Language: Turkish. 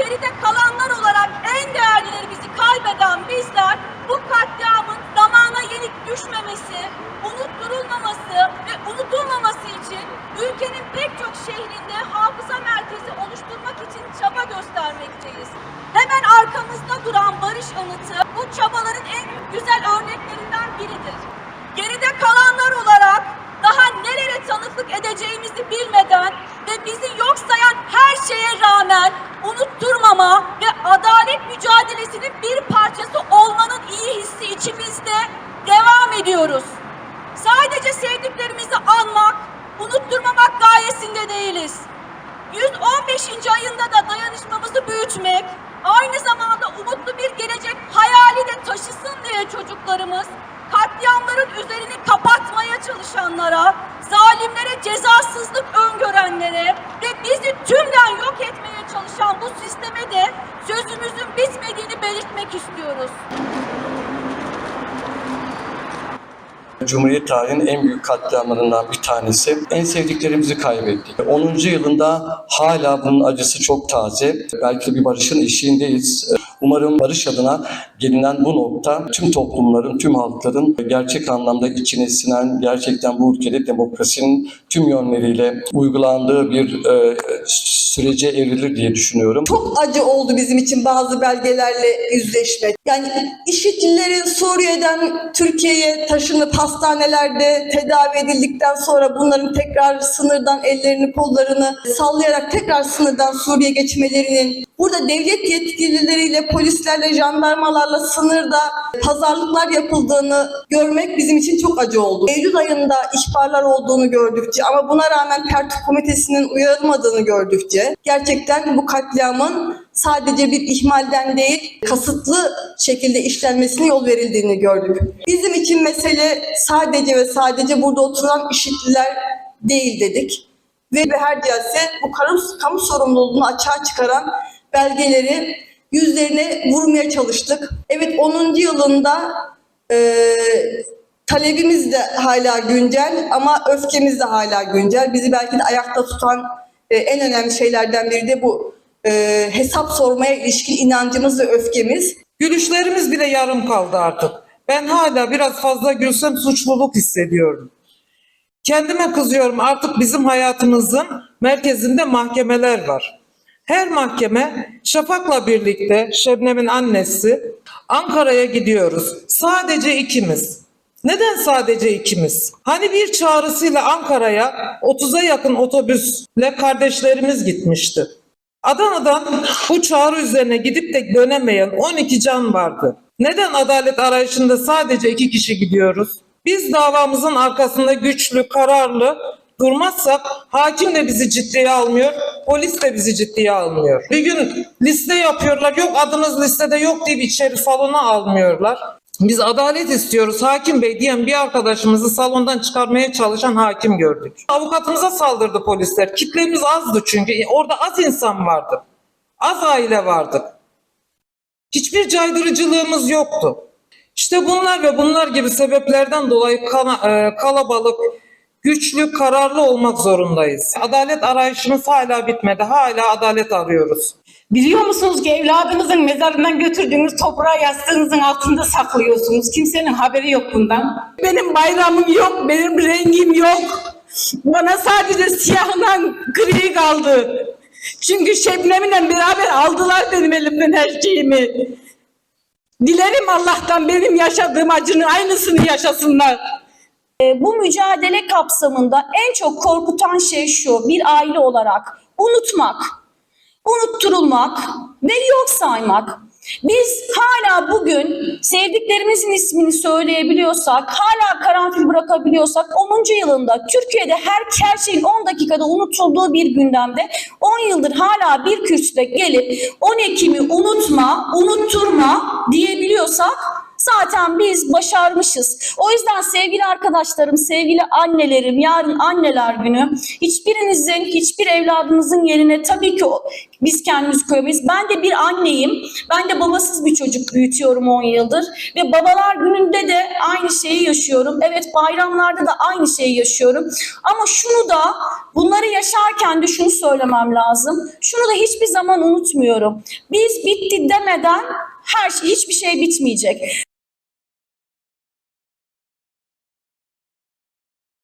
geride kalanlar olarak en değerlilerimizi kaybeden bizler bu katliamın zamana yenik düşmemesi, unutturulmaması ve unutulmaması için ülkenin pek çok şehrinde hafıza merkezi oluşturmak için çaba göstermekteyiz. Hemen arkamızda duran Barış Anıtı bu çabaların en güzel örneklerinden biridir. Geride kalanlar olarak daha nelere tanıklık edeceğimizi bilmeden ve bizi yok sayan her şeye rağmen unuttu 115. ayında da dayanışmamızı büyütmek, aynı zamanda umutlu bir gelecek hayali de taşısın diye çocuklarımız, katliamların üzerini kapatmaya çalışanlara, zalimlere cezasızlık öngörenlere ve bizi tümden yok etmeye çalışan bu sisteme de sözümüzün bitmediğini belirtmek istiyoruz. Cumhuriyet tarihinin en büyük katliamlarından bir tanesi. En sevdiklerimizi kaybettik. 10. yılında hala bunun acısı çok taze. Belki bir barışın eşiğindeyiz. Umarım barış adına gelinen bu nokta tüm toplumların, tüm halkların gerçek anlamda içine sinen, gerçekten bu ülkede demokrasinin tüm yönleriyle uygulandığı bir e, sürece evrilir diye düşünüyorum. Çok acı oldu bizim için bazı belgelerle yüzleşmek. Yani IŞİD'lilerin Suriye'den Türkiye'ye taşınıp hastanelerde tedavi edildikten sonra bunların tekrar sınırdan ellerini kollarını sallayarak tekrar sınırdan Suriye geçmelerinin burada devlet yetkilileriyle polislerle jandarmalarla sınırda pazarlıklar yapıldığını görmek bizim için çok acı oldu. Eylül ayında ihbarlar olduğunu gördükçe ama buna rağmen Tertip Komitesi'nin uyarılmadığını gördükçe gerçekten bu katliamın sadece bir ihmalden değil kasıtlı şekilde işlenmesine yol verildiğini gördük. Bizim için mesele sadece ve sadece burada oturan işitliler değil dedik. Ve her cihazse bu kamu sorumluluğunu açığa çıkaran belgeleri yüzlerine vurmaya çalıştık. Evet 10. yılında eee talebimiz de hala güncel ama öfkemiz de hala güncel. Bizi belki de ayakta tutan e, en önemli şeylerden biri de bu e, hesap sormaya ilişkin inancımız ve öfkemiz. Gülüşlerimiz bile yarım kaldı artık. Ben hala biraz fazla gülsem suçluluk hissediyorum. Kendime kızıyorum artık bizim hayatımızın merkezinde mahkemeler var. Her mahkeme Şafak'la birlikte Şebnem'in annesi Ankara'ya gidiyoruz. Sadece ikimiz. Neden sadece ikimiz? Hani bir çağrısıyla Ankara'ya 30'a yakın otobüsle kardeşlerimiz gitmişti. Adana'dan bu çağrı üzerine gidip de dönemeyen 12 can vardı. Neden adalet arayışında sadece iki kişi gidiyoruz? Biz davamızın arkasında güçlü, kararlı durmazsak hakim de bizi ciddiye almıyor, polis de bizi ciddiye almıyor. Bir gün liste yapıyorlar, yok adınız listede yok deyip içeri salona almıyorlar. Biz adalet istiyoruz hakim bey diyen bir arkadaşımızı salondan çıkarmaya çalışan hakim gördük. Avukatımıza saldırdı polisler. Kitlemiz azdı çünkü. Orada az insan vardı. Az aile vardı. Hiçbir caydırıcılığımız yoktu. İşte bunlar ve bunlar gibi sebeplerden dolayı e, kalabalık, güçlü, kararlı olmak zorundayız. Adalet arayışımız hala bitmedi. Hala adalet arıyoruz. Biliyor musunuz ki evladınızın mezarından götürdüğünüz toprağı yastığınızın altında saklıyorsunuz. Kimsenin haberi yok bundan. Benim bayramım yok, benim rengim yok. Bana sadece siyahından gri kaldı. Çünkü Şebnem'le beraber aldılar benim elimden her şeyimi. Dilerim Allah'tan benim yaşadığım acının aynısını yaşasınlar. E, bu mücadele kapsamında en çok korkutan şey şu, bir aile olarak unutmak, unutturulmak ve yok saymak. Biz hala bugün sevdiklerimizin ismini söyleyebiliyorsak, hala karanfil bırakabiliyorsak 10. yılında Türkiye'de her, her şeyin 10 dakikada unutulduğu bir gündemde 10 yıldır hala bir kürsüde gelip 10 Ekim'i unutma, unutturma diyebiliyorsak Zaten biz başarmışız. O yüzden sevgili arkadaşlarım, sevgili annelerim, yarın anneler günü hiçbirinizin, hiçbir evladınızın yerine tabii ki biz kendimizi koyamayız. Ben de bir anneyim. Ben de babasız bir çocuk büyütüyorum 10 yıldır. Ve babalar gününde de aynı şeyi yaşıyorum. Evet bayramlarda da aynı şeyi yaşıyorum. Ama şunu da bunları yaşarken de şunu söylemem lazım. Şunu da hiçbir zaman unutmuyorum. Biz bitti demeden her şey, hiçbir şey bitmeyecek.